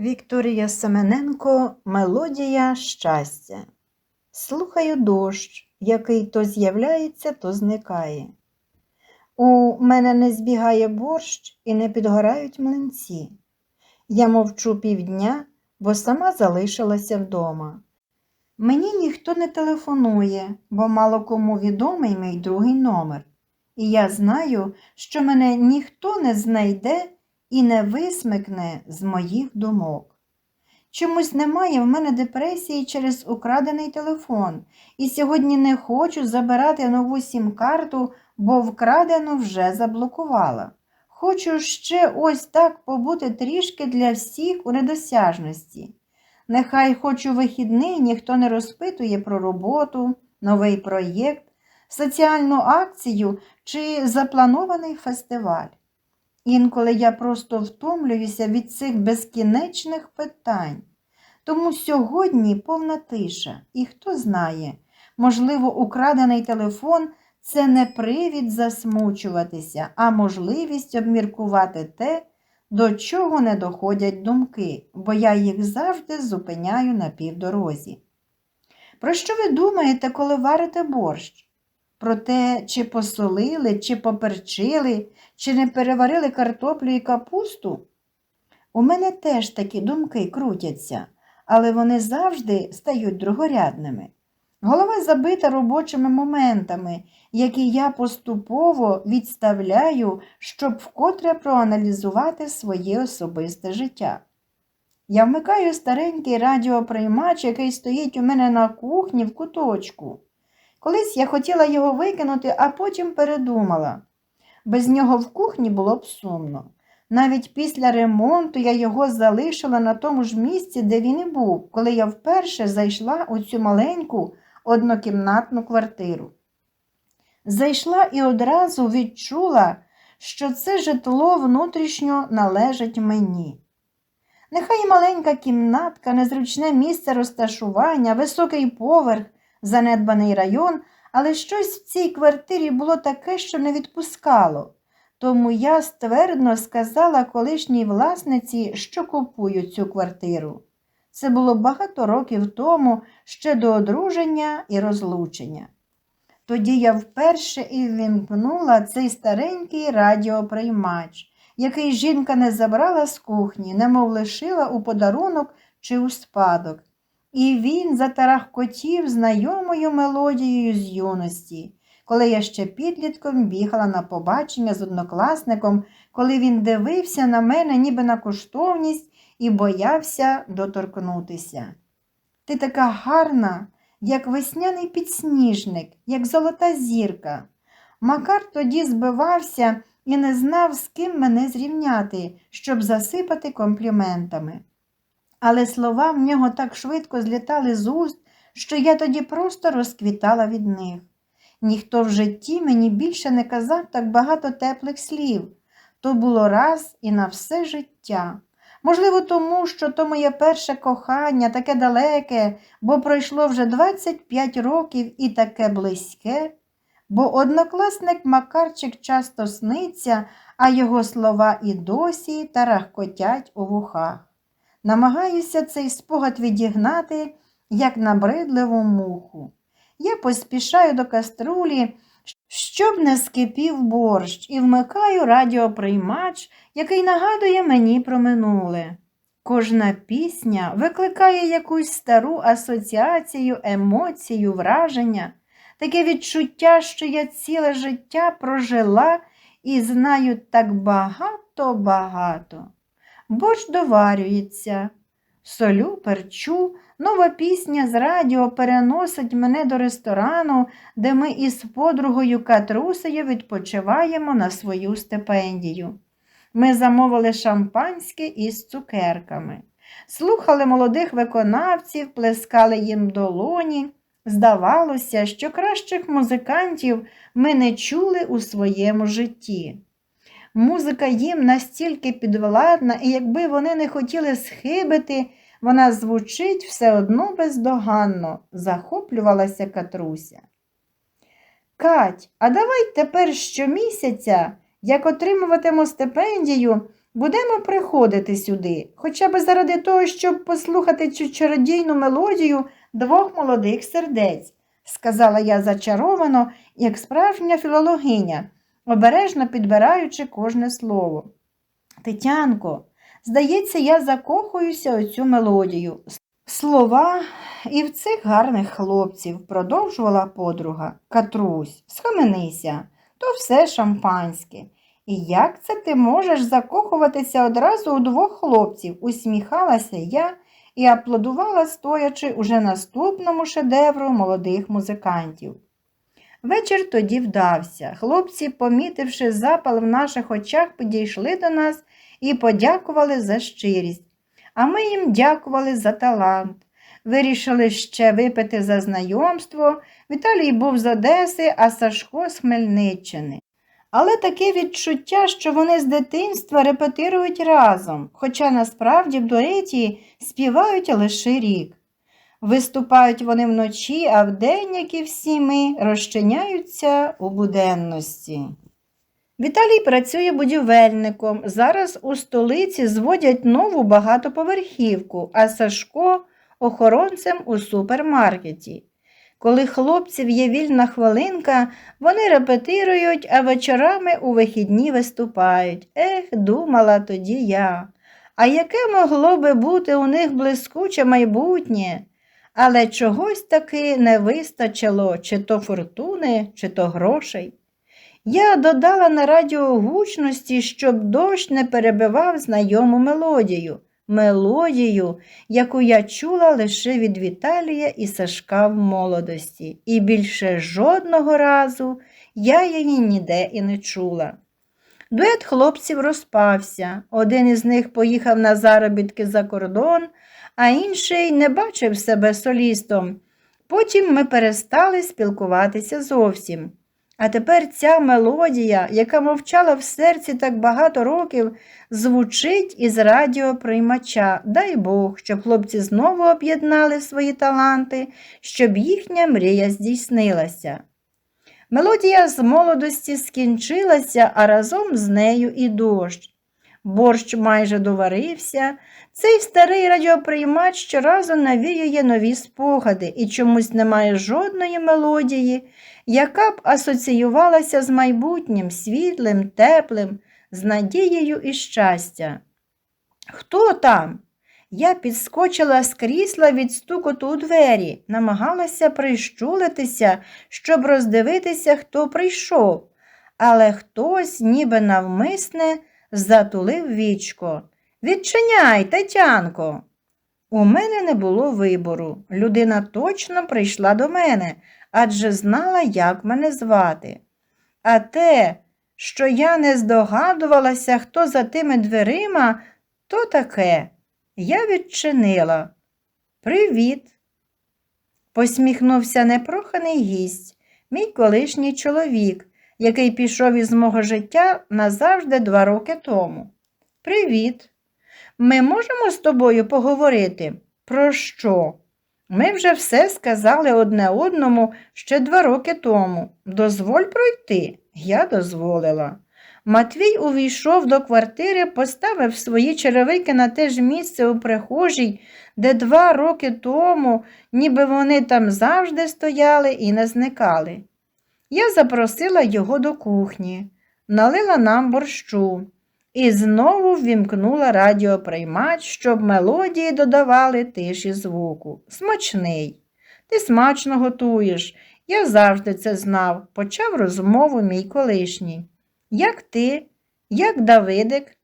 Вікторія Семененко Мелодія щастя. Слухаю дощ, який то з'являється, то зникає. У мене не збігає борщ і не підгорають млинці. Я мовчу півдня, бо сама залишилася вдома. Мені ніхто не телефонує, бо мало кому відомий мій другий номер. І я знаю, що мене ніхто не знайде і не висмикне з моїх думок. Чомусь немає в мене депресії через украдений телефон, і сьогодні не хочу забирати нову сім-карту, бо вкрадену вже заблокувала. Хочу ще ось так побути трішки для всіх у недосяжності. Нехай хоч у вихідний ніхто не розпитує про роботу, новий проєкт, соціальну акцію чи запланований фестиваль. Інколи я просто втомлююся від цих безкінечних питань. Тому сьогодні повна тиша, і хто знає, можливо, украдений телефон це не привід засмучуватися, а можливість обміркувати те, до чого не доходять думки, бо я їх завжди зупиняю на півдорозі. Про що ви думаєте, коли варите борщ? Про те, чи посолили, чи поперчили, чи не переварили картоплю і капусту? У мене теж такі думки крутяться, але вони завжди стають другорядними. Голова забита робочими моментами, які я поступово відставляю, щоб вкотре проаналізувати своє особисте життя. Я вмикаю старенький радіоприймач, який стоїть у мене на кухні в куточку. Колись я хотіла його викинути, а потім передумала. Без нього в кухні було б сумно. Навіть після ремонту я його залишила на тому ж місці, де він і був, коли я вперше зайшла у цю маленьку однокімнатну квартиру. Зайшла і одразу відчула, що це житло внутрішньо належить мені. Нехай маленька кімнатка, незручне місце розташування, високий поверх, занедбаний район, але щось в цій квартирі було таке, що не відпускало. Тому я ствердно сказала колишній власниці, що купую цю квартиру. Це було багато років тому ще до одруження і розлучення. Тоді я вперше і вімкнула цей старенький радіоприймач, який жінка не забрала з кухні, немов лишила у подарунок чи у спадок. І він затарахкотів знайомою мелодією з юності, коли я ще підлітком бігала на побачення з однокласником, коли він дивився на мене, ніби на коштовність, і боявся доторкнутися. Ти така гарна, як весняний підсніжник, як золота зірка. Макар тоді збивався і не знав, з ким мене зрівняти, щоб засипати компліментами. Але слова в нього так швидко злітали з уст, що я тоді просто розквітала від них. Ніхто в житті мені більше не казав так багато теплих слів. То було раз і на все життя. Можливо, тому, що то моє перше кохання, таке далеке, бо пройшло вже 25 років і таке близьке, бо однокласник Макарчик часто сниться, а його слова і досі тарахкотять у вухах. Намагаюся цей спогад відігнати, як набридливу муху. Я поспішаю до каструлі, щоб не скипів борщ, і вмикаю радіоприймач, який нагадує мені про минуле. Кожна пісня викликає якусь стару асоціацію, емоцію, враження, таке відчуття, що я ціле життя прожила і знаю так багато-багато. Борщ доварюється, солю, перчу, нова пісня з радіо переносить мене до ресторану, де ми із подругою Катрусею відпочиваємо на свою стипендію. Ми замовили шампанське із цукерками, слухали молодих виконавців, плескали їм долоні. Здавалося, що кращих музикантів ми не чули у своєму житті. Музика їм настільки підвладна, і якби вони не хотіли схибити, вона звучить все одно бездоганно, захоплювалася Катруся. Кать, а давай тепер щомісяця, як отримуватиму стипендію, Будемо приходити сюди, хоча б заради того, щоб послухати цю чародійну мелодію двох молодих сердець, сказала я зачаровано, як справжня філологиня, обережно підбираючи кожне слово. Тетянко, здається, я закохуюся у цю мелодію. Слова і в цих гарних хлопців, продовжувала подруга. Катрусь, схаменися, то все шампанське. І як це ти можеш закохуватися одразу у двох хлопців? усміхалася я і аплодувала, стоячи уже наступному шедевру молодих музикантів. Вечір тоді вдався. Хлопці, помітивши запал в наших очах, підійшли до нас і подякували за щирість. А ми їм дякували за талант. Вирішили ще випити за знайомство. Віталій був з Одеси, а Сашко з Хмельниччини. Але таке відчуття, що вони з дитинства репетирують разом, хоча насправді в дуеті співають лише рік. Виступають вони вночі, а вдень, як і всі ми, розчиняються у буденності. Віталій працює будівельником. Зараз у столиці зводять нову багатоповерхівку, а Сашко охоронцем у супермаркеті. Коли хлопців є вільна хвилинка, вони репетирують, а вечорами у вихідні виступають. Ех, думала тоді я. А яке могло би бути у них блискуче майбутнє? Але чогось таки не вистачило, чи то фортуни, чи то грошей. Я додала на радіо гучності, щоб дощ не перебивав знайому мелодію, мелодію, яку я чула лише від Віталія і Сашка в молодості, і більше жодного разу я її ніде і не чула. Дует хлопців розпався. Один із них поїхав на заробітки за кордон, а інший не бачив себе солістом. Потім ми перестали спілкуватися зовсім. А тепер ця мелодія, яка мовчала в серці так багато років, звучить із радіоприймача. Дай Бог, щоб хлопці знову об'єднали свої таланти, щоб їхня мрія здійснилася. Мелодія з молодості скінчилася, а разом з нею і дощ. Борщ майже доварився. Цей старий радіоприймач щоразу навіює нові спогади і чомусь немає жодної мелодії, яка б асоціювалася з майбутнім, світлим, теплим, з надією і щастя. Хто там? Я підскочила з крісла від стукоту у двері, намагалася прищулитися, щоб роздивитися, хто прийшов, але хтось, ніби навмисне, затулив вічко. Відчиняй, Тетянко. У мене не було вибору. Людина точно прийшла до мене, адже знала, як мене звати. А те, що я не здогадувалася, хто за тими дверима, то таке. Я відчинила. Привіт. Посміхнувся непроханий гість, мій колишній чоловік, який пішов із мого життя назавжди два роки тому. Привіт. Ми можемо з тобою поговорити? Про що? Ми вже все сказали одне одному ще два роки тому. Дозволь пройти. Я дозволила. Матвій увійшов до квартири, поставив свої черевики на те ж місце у прихожій, де два роки тому, ніби вони там завжди стояли і не зникали. Я запросила його до кухні, налила нам борщу і знову ввімкнула радіоприймач, щоб мелодії додавали тиші звуку. Смачний. Ти смачно готуєш. Я завжди це знав, почав розмову мій колишній. Як ти, як Давидик?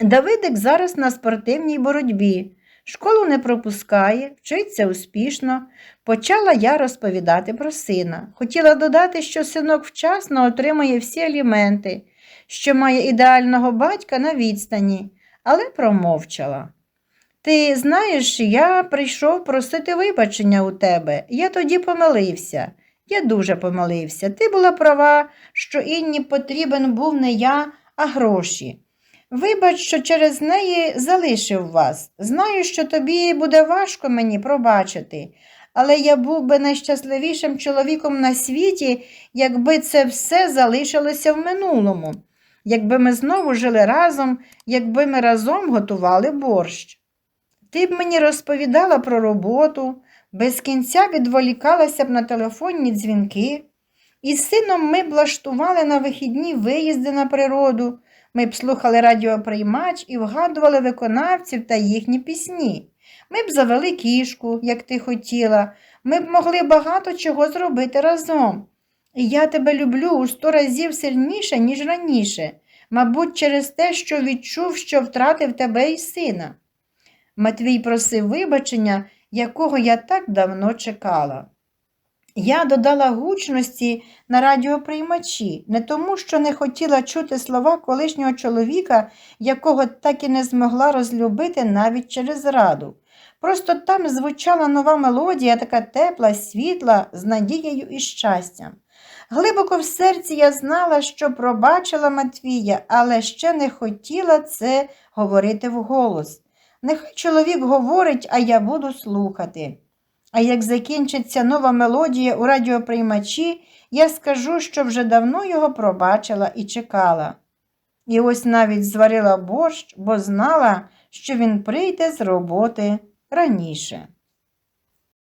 Давидик зараз на спортивній боротьбі. Школу не пропускає, вчиться успішно. Почала я розповідати про сина. Хотіла додати, що синок вчасно отримує всі аліменти, що має ідеального батька на відстані, але промовчала. Ти знаєш, я прийшов просити вибачення у тебе. Я тоді помилився. Я дуже помилився. Ти була права, що Інні потрібен був не я, а гроші. Вибач, що через неї залишив вас. Знаю, що тобі буде важко мені пробачити, але я був би найщасливішим чоловіком на світі, якби це все залишилося в минулому. якби ми знову жили разом, якби ми разом готували борщ. Ти б мені розповідала про роботу, без кінця відволікалася б на телефонні дзвінки. Із сином ми влаштували на вихідні виїзди на природу, ми б слухали радіоприймач і вгадували виконавців та їхні пісні. Ми б завели кішку, як ти хотіла, ми б могли багато чого зробити разом. І я тебе люблю у сто разів сильніше, ніж раніше, мабуть, через те, що відчув, що втратив тебе і сина. Матвій просив вибачення, якого я так давно чекала. Я додала гучності на радіоприймачі, не тому, що не хотіла чути слова колишнього чоловіка, якого так і не змогла розлюбити навіть через раду. Просто там звучала нова мелодія, така тепла, світла, з надією і щастям. Глибоко в серці я знала, що пробачила Матвія, але ще не хотіла це говорити вголос. Нехай чоловік говорить, а я буду слухати. А як закінчиться нова мелодія у радіоприймачі, я скажу, що вже давно його пробачила і чекала. І ось навіть зварила борщ, бо знала, що він прийде з роботи раніше.